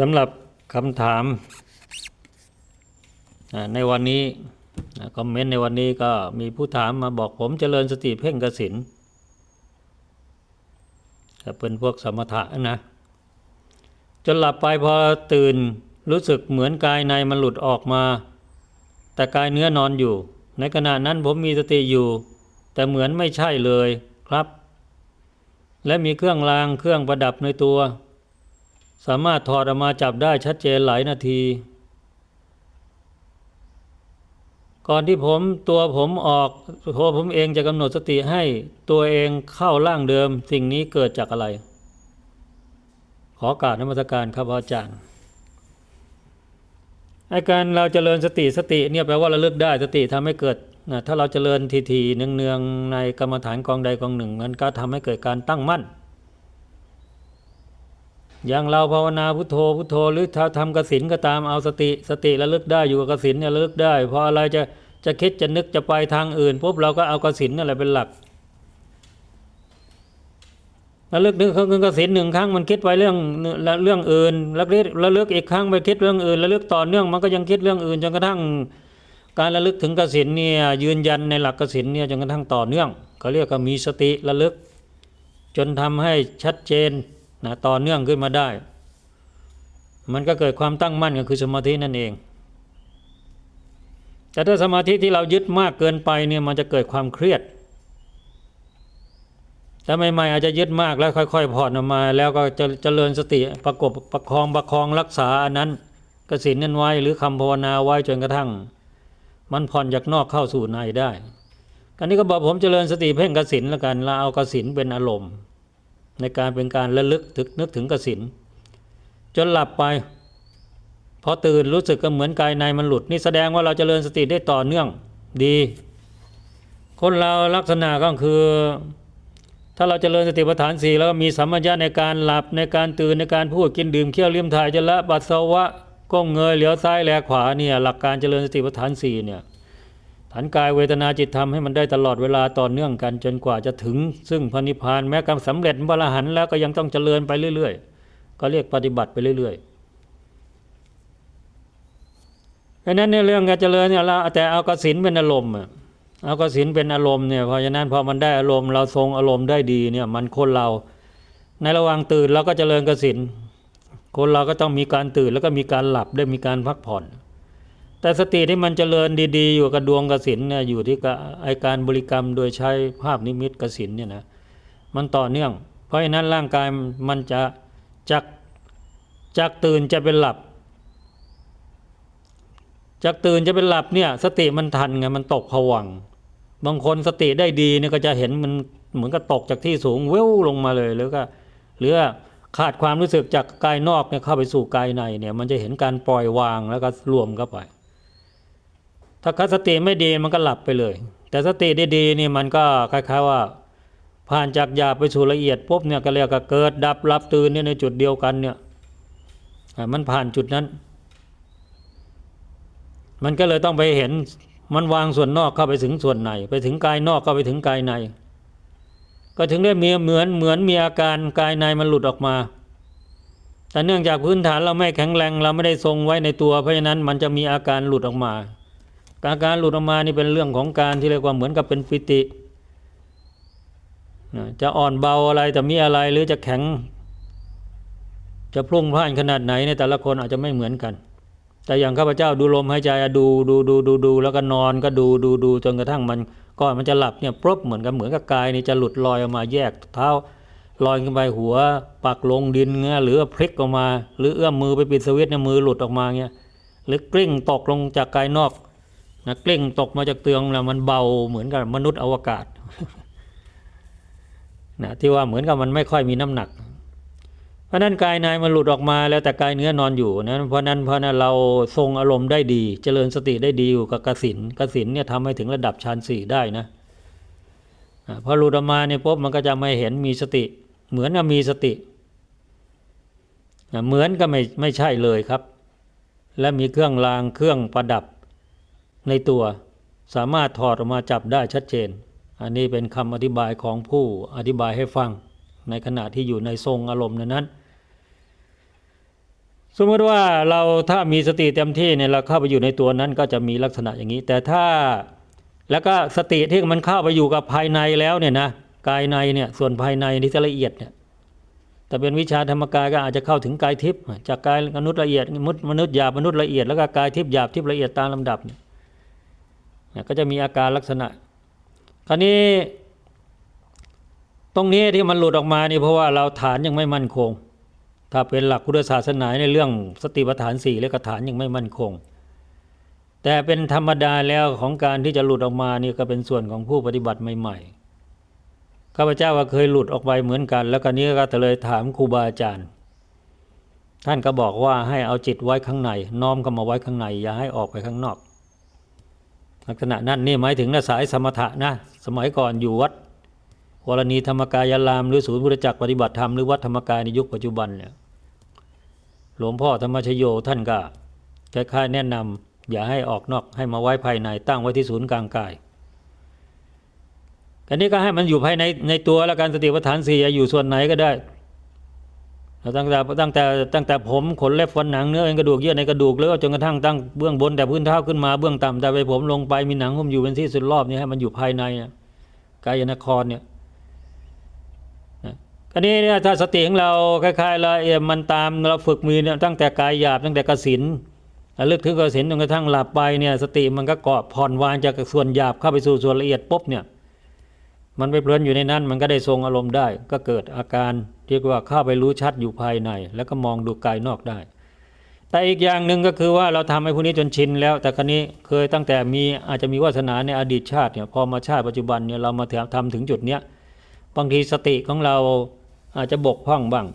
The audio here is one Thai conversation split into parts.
สำหรับคำถามในวันนี้คอมเมนต์ในวันนี้ก็มีผู้ถามมาบอกผมเจริญสติเพ่งกสินก็เป็นพวกสมถะนะ จนหลับไปพอตื่นรู้สึกเหมือนกายในมันหลุดออกมา แต่กายเนื้อนอนอยู่ ในขณะนั้นผมมีสติอยู่ แต่เหมือนไม่ใช่เลยครับ และมีเครื่องรางเครื่องประดับในตัว สามารถถอดออกมาจับได้ชัดเจนหลายนาที ก่อนที่ผมตัวผมออกตัวผมเองจะกำหนดสติให้ตัวเองเข้าร่างเดิม สิ่งนี้เกิดจากอะไร ขอกราบนมัสการครับอาจารย์ไอการเราเจริญสติสติเนี่ยแปลว่าระลึกได้สติทำให้เกิดนะถ้าเราเจริญทีทีๆเนืองๆในกรรมฐานกองใดกองหนึ่งมันก็ทำให้เกิดการตั้งมั่น อย่างเราภาวนาพุทโธพุทโธหรือถ้าทำกสินก็ตามเอาสติ สติระลึกได้อยู่กับกสินเนี่ยระลึกได้พออะไรจะจะคิดจะนึกจะไปทางอื่นปุ๊บเราก็เอากสินนั่นแหละเป็นหลักระลึกนึกคือกสินหนึ่งครั้งมันคิดไปเรื่องเรื่องอื่นระลึกระลึกอีกครั้งไปคิดเรื่องอื่นระลึกต่อเนื่องมันก็ยังคิดเรื่องอื่นจนกระทั่ง การระลึกถึงกสินเนี่ยยืนยันในหลักกสินเนี่ยจนกระทั่งต่อเนื่องเขาเรียกว่ามีสติระลึก จนทำให้ชัดเจน นะต่อเนื่องขึ้นมาได้ มันก็เกิดความตั้งมั่นก็คือสมาธินั่นเอง แต่ถ้าสมาธิที่เรายึดมากเกินไปเนี่ยมันจะเกิดความเครียดแต่ใหม่ๆอาจจะยึดมากแล้วค่อยๆผ่อนออกมา แล้วก็จะเจริญสติประกบประคองประคองรักษาอันนั้นกสินนั้นไว้หรือคำภาวนาไว้จนกระทั่ง มันผ่อนจากนอกเข้าสู่ในได้การนี้ก็บอกผมเจริญสติเพ่งกสินแล้วกันเราเอากสินเป็นอารมณ์ ในการเป็นการระลึกถึกนึกถึงกสินจนหลับไป พอตื่นรู้สึกก็เหมือนกายในมันหลุด นี่แสดงว่าเราจเจริญสติได้ต่อเนื่องดี คนเราลักษณะก็คือ ถ้าเราจเจริญสติปัฏฐานสี่แล้วมีสัมมัญญะในการหลับในการตื่นในการพูดกินดื่มเคี้ยวเลี้ยมถ่ายจะละปัสสาวะก้มเงยเหลียวซ้ายแลขวาเนี่ยหลักการเจริญสติปัฏฐานสี่เนี่ย ฐานกายเวทนาจิตธรรมให้มันได้ตลอดเวลาต่อเนื่องกันจนกว่าจะถึง ซึ่งพระนิพพานแม้การสำเร็จพรหันแล้วก็ยังต้องเจริญไปเรื่อย ๆ ก็เรียกปฏิบัติไปเรื่อยๆเพราะนั้นในเรื่องการเจริญเนี่ยเราแต่เอากสินเป็นอารมณ์อะเอากสินเป็นอารมณ์เนี่ยเพราะฉะนั้นพอมันได้อารมณ์เราทรงอารมณ์ได้ดีเนี่ยมันคนเรา ในระหว่างตื่นเราก็เจริญกสินคนเราก็ต้องมีการตื่นแล้วก็มีการหลับได้มีการพักผ่อน แต่สติที่มันเจริญดี ๆ อยู่กับดวงกสินเนี่ยอยู่ที่กไอการบริกรรมโดยใช้ภาพนิมิตกสินเนี่ยนะมันต่อเนื่อง เพราะฉะนั้นร่างกายมันจะจากจากตื่นจะเป็นหลับ จากตื่นจะเป็นหลับเนี่ยสติมันทันไงมันตกผวังบางคนสติได้ดีเนี่ยก็จะเห็นมันเหมือนกับตกจากที่สูงเว้วลงมาเลยหรือก็หรือขาดความรู้สึกจากกายนอกเนี่ยเข้าไปสู่กายในเนี่ยมันจะเห็นการปล่อยวางแล้วก็รวมเข้าไป ถ้าคสติไม่ดีมันก็หลับไปเลย แต่สติดีๆนี่มันก็คล้ายๆว่า ผ่านจากหยาบไปสู่ละเอียดปุ๊บเนี่ยก็เรียกว่าเกิดดับหลับตื่นเนี่ยในจุดเดียวกันเนี่ยมันผ่านจุดนั้น มันก็เลยต้องไปเห็นมันวางส่วนนอกเข้าไปถึงส่วนในไปถึงกายนอกเข้าไปถึงกายใน ก็ถึงได้มีเหมือนเหมือนมีอาการกายในมันหลุดออกมา แต่เนื่องจากพื้นฐานเราไม่แข็งแรงเราไม่ได้ทรงไว้ในตัว เพราะฉะนั้นมันจะมีอาการหลุดออกมา อาการหลุดออกมานี่เป็นเรื่องของการที่เรียกว่าเหมือนกับเป็นปิติจะอ่อนเบาอะไรแต่มีอะไรหรือจะแข็ง จะพลุ่งพล่านขนาดไหนในแต่ละคนอาจจะไม่เหมือนกัน แต่อย่างข้าพเจ้าดูลมหายใจดูดูดูดูดูแล้วก็นอนก็ดูดูดูจนกระทั่งมันก่อนมันจะหลับเนี่ยปรบเหมือนกับเหมือนกับกายนี่จะหลุดลอยออกมาแยกเท้าลอยขึ้นไปหัวปักลงดินเงี้ยหรือพลิกออกมา หรือเอื้อมมือไปปิดสวิตช์เนี่ยมือหลุดออกมาเงี้ยหรือกลิ้งตกลงจากกายนอก นะกลิ้งตกมาจากเตียงแล้วมันเบาเหมือนกับมนุษย์อวกาศนะที่ว่าเหมือนกับมันไม่ค่อยมีน้ำหนัก เพราะนั้นกายในมันหลุดออกมาแล้วแต่กายเนื้อนอนอยู่นั้นเพราะนั้นเพราะนั้นเราทรงอารมณ์ได้ดี เจริญสติได้ดีอยู่กับกสินกสินเนี่ยทำให้ถึงระดับฌานสี่ได้นะพอหลุดออกมาเนี่ยปุ๊บมันก็จะไม่เห็นมีสติ เหมือนกับมีสติเหมือนก็ไม่ไม่ใช่เลยครับ และมีเครื่องรางเครื่องประดับ ในตัวสามารถถอดออกมาจับได้ชัดเจน อันนี้เป็นคำอธิบายของผู้อธิบายให้ฟัง ในขณะที่อยู่ในทรงอารมณ์นั้นสมมติว่าเราถ้ามีสติเต็มที่เนี่ยเราเข้าไปอยู่ในตัวนั้นก็จะมีลักษณะอย่างนี้ แต่ถ้าแล้วก็สติที่มันเข้าไปอยู่กับภายในแล้วเนี่ยนะกายในเนี่ยส่วนภายในที่จะละเอียดเนี่ยแต่เป็นวิชาธรรมกายก็อาจจะเข้าถึงกายทิพย์จากกายมนุษย์ละเอียดมนุษย์มนุษย์หยาบมนุษย์ละเอียดแล้วก็กายทิพย์หยาบทิพย์ละเอียดตามลำดับเนี่ย ก็จะมีอาการลักษณะ คราวนี้ ตรงนี้ที่มันหลุดออกมานี่เพราะว่าเราฐานยังไม่มั่นคง ถ้าเป็นหลักพุทธศาสนาในเรื่องสติปัฏฐานสี่และกฐานยังไม่มั่นคง แต่เป็นธรรมดาแล้วของการที่จะหลุดออกมานี่ก็เป็นส่วนของผู้ปฏิบัติใหม่ๆข้าพเจ้าก็เคยหลุดออกไปเหมือนกัน แล้วก็นี้ก็เลยถามครูบาอาจารย์ท่านก็บอกว่าให้เอาจิตไว้ข้างใน น้อมเข้ามาไว้ข้างใน อย่าให้ออกไปข้างนอก ลักษณะนั้นนี่หมายถึงนะสายสมถะนะสมัยก่อนอยู่วัดวรณีธรรมกายารามหรือศูนย์พุทธจักรปฏิบัติธรรมหรือวัดธรรมกายในยุคปัจจุบันเนี่ยหลวงพ่อธรรมชโยท่านก็คล้ายๆแนะนำอย่าให้ออกนอกให้มาไว้ภายในตั้งไว้ที่ศูนย์กลางกายอันนี้ก็ให้มันอยู่ภายในในตัวแล้วการสติปัฏฐานสี่อยู่ส่วนไหนก็ได้ ตั้งแต่ตั้งแต่ตั้งแต่ผมขนเล็บฟันหนังเนื้อเอ็นกระดูกเยื่อในกระดูกแล้วจนกระทั่งตั้งเบื้องบนแต่พื้นเท้าขึ้นมาเบื้องต่ำแต่ไปผมลงไปมีหนังหุ้มอยู่เป็นที่สุดรอบนี้ให้มันอยู่ภายในเนี่ยกายนครเนี่ยอันนี้เนี่ยถ้าสติของเราคล้ายๆเราเอมันตามเราฝึกมือเนี่ยตั้งแต่กายหยาบตั้งแต่กสินระลึกถึงกสินจนกระทั่งหลับไปเนี่ยสติมันก็เกาะผ่อนวางจากส่วนหยาบเข้าไปสู่ส่วนละเอียดปุ๊บเนี่ยมันไปเพลินอยู่ในนั้นมันก็ได้ทรงอารมณ์ได้ ก็เกิดอาการ เรียกว่าเข้าไปรู้ชัดอยู่ภายใน แล้วก็มองดูกายนอกได้ แต่อีกอย่างหนึ่งก็คือว่าเราทำให้พวกนี้จนชินแล้ว แต่ครั้นี้เคยตั้งแต่มีอาจจะมีวาสนาในอดีตชาติเนี่ยพอมาชาติปัจจุบันเนี่ยเรามาทำถึงจุดเนี้ยบางทีสติของเราอาจจะบกพร่องบ้าง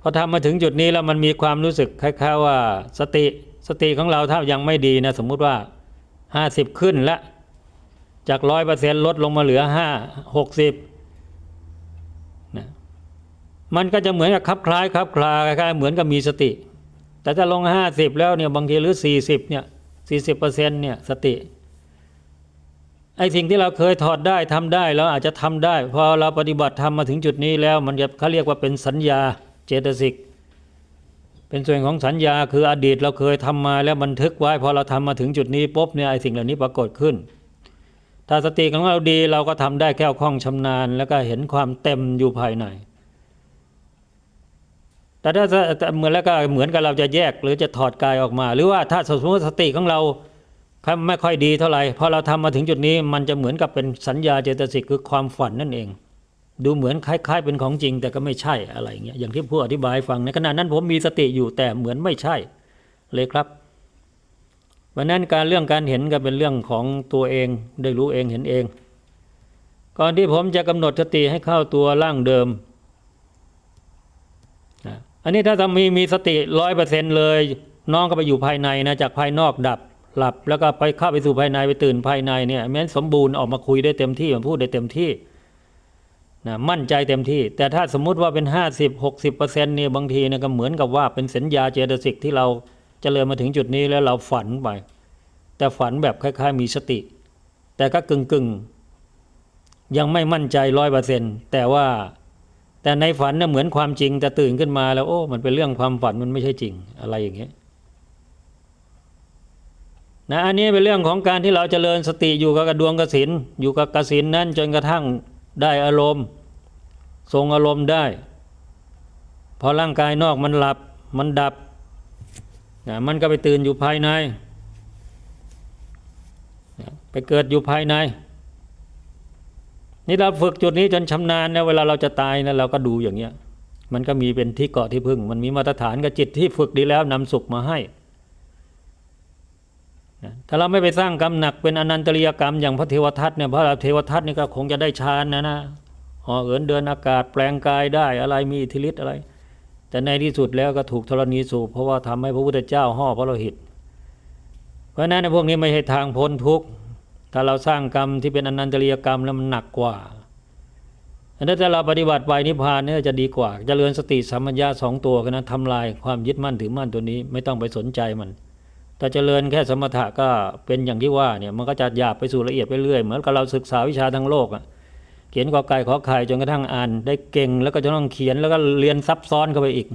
พอทำมาถึงจุดนี้แล้วมันมีความรู้สึกคล้ายๆว่าสติสติของเราถ้ายังไม่ดีนะสมมุติว่าห้าสิบขึ้นละจากร้อยเปอร์เซ็นต์ลดลงมาเหลือห้าหกสิบ มันก็จะเหมือนกับคลับคล้ายคลับคลาคล้ายเหมือนกับมีสติ แต่ถ้าลงห้าสิบแล้วเนี่ยบางทีหรือสี่สิบเนี่ยสี่สิบเปอร์เซ็นเนี่ยสติไอ้สิ่งที่เราเคยถอดได้ทำได้เราอาจจะทำได้ พอเราปฏิบัติทำมาถึงจุดนี้แล้ว มันจะเขาเรียกว่าเป็นสัญญาเจตสิก เป็นส่วนของสัญญาคืออดีตเราเคยทำมาแล้วบันทึกไว้พอเราทำมาถึงจุดนี้ปุ๊บเนี่ยไอ้สิ่งเหล่านี้ปรากฏขึ้น ถ้าสติของเราดีเราก็ทำได้แค่คล่องชำนาญ แล้วก็เห็นความเต็มอยู่ภายใน แต่ถ้าเหมือนแล้วก็เหมือนกับเราจะแยกหรือจะถอดกายออกมา หรือว่าถ้าสมมติสติของเราไม่ค่อยดีเท่าไหร่พอเราทำมาถึงจุดนี้มันจะเหมือนกับเป็นสัญญาเจตสิกคือความฝันนั่นเอง ดูเหมือนคล้าย ๆ เป็นของจริง แต่ก็ไม่ใช่อะไรเงี้ยอย่างที่ผู้อธิบายฟังในขณะนั้นผมมีสติอยู่แต่เหมือนไม่ใช่เลยครับ วันนั้นการเรื่องการเห็นก็เป็นเรื่องของตัวเองได้รู้เองเห็นเอง ก่อนที่ผมจะกำหนดสติให้เข้าตัวร่างเดิมนะอันนี้ถ้าทำมีมีสติร้อยเปอร์เซ็นเลย น้องก็ไปอยู่ภายในนะจากภายนอกดับหลับแล้วก็ไปเข้าไปสู่ภายในไปตื่นภายในเนี่ยแม้นสมบูรณ์ออกมาคุยได้เต็มที่มาพูดได้เต็มที่นะมั่นใจเต็มที่ แต่ถ้าสมมุติว่าเป็นห้าสิบหกสิบเปอร์เซ็นต์เนี่ยบางทีเนี่ยก็เหมือนกับว่าเป็นสัญญาเจตสิกที่เรา เจริญมาถึงจุดนี้แล้วเราฝันไป แต่ฝันแบบคล้ายๆ มีสติ แต่ก็กึ่งกึ่งๆยังไม่มั่นใจร้อยเปอร์เซ็นต์แต่ว่าแต่ในฝันเน่ยเหมือนความจริงแต่ตื่นขึ้นมาแล้วโอ้ มันเป็นเรื่องความฝันมันไม่ใช่จริงอะไรอย่างเงี้ยนะอันนี้เป็นเรื่องของการที่เราจเจริญสติอยู่กับดวงกสินอยู่กับกสินนั้นจนกระทั่งได้อารมณ์ ทรงอารมณ์ได้ พอร่างกายนอกมันหลับมันดับ นะมันก็ไปตื่นอยู่ภายในนะไปเกิดอยู่ภายใน นี่เราฝึกจุดนี้จนชำนาญนะเวลาเราจะตายนะเราก็ดูอย่างเงี้ย มันก็มีเป็นที่เกาะที่พึ่ง มันมีมาตรฐานกับจิตที่ฝึกดีแล้วนำสุขมาให้นะถ้าเราไม่ไปสร้างกรรมหนักเป็นอนันตริยกรรมอย่างพระเทวทัตเนี่ยพระเทวทัตนี่ก็คงจะได้ฌานนะนะห่อเอินเดินอากาศแปลงกายได้อะไรมีอิทธิฤทธิ์อะไร แต่ในที่สุดแล้วก็ถูกธรณีสูบเพราะว่าทำให้พระพุทธเจ้าห่อพระโลหิต เพราะฉะนั้นพวกนี้ไม่ใช่ทางพ้นทุกข์ถ้าเราสร้างกรรมที่เป็นอนันตริยกรรมแล้วมันหนักกว่าอันนั้นถ้าเราปฏิบัติไปนิพพานเนี่ยจะดีกว่าจเจริญสติสัมปัญญาสองตัวกันนะทำลายความยึดมั่นถือมั่นตัวนี้ไม่ต้องไปสนใจมันแต่จเจริญแค่สมถะก็เป็นอย่างที่ว่าเนี่ยมันก็จะหยาบไปสู่ละเอียดไปเรื่อยเหมือนกับเราศึกษาวิชาทั้งโลกอะ เขียนกอไก่ขอไข่จนกระทั่งอ่าน ได้เก่งแล้วก็จะต้องเขียนแล้วก็เรียนซับซ้อนเข้าไปอีก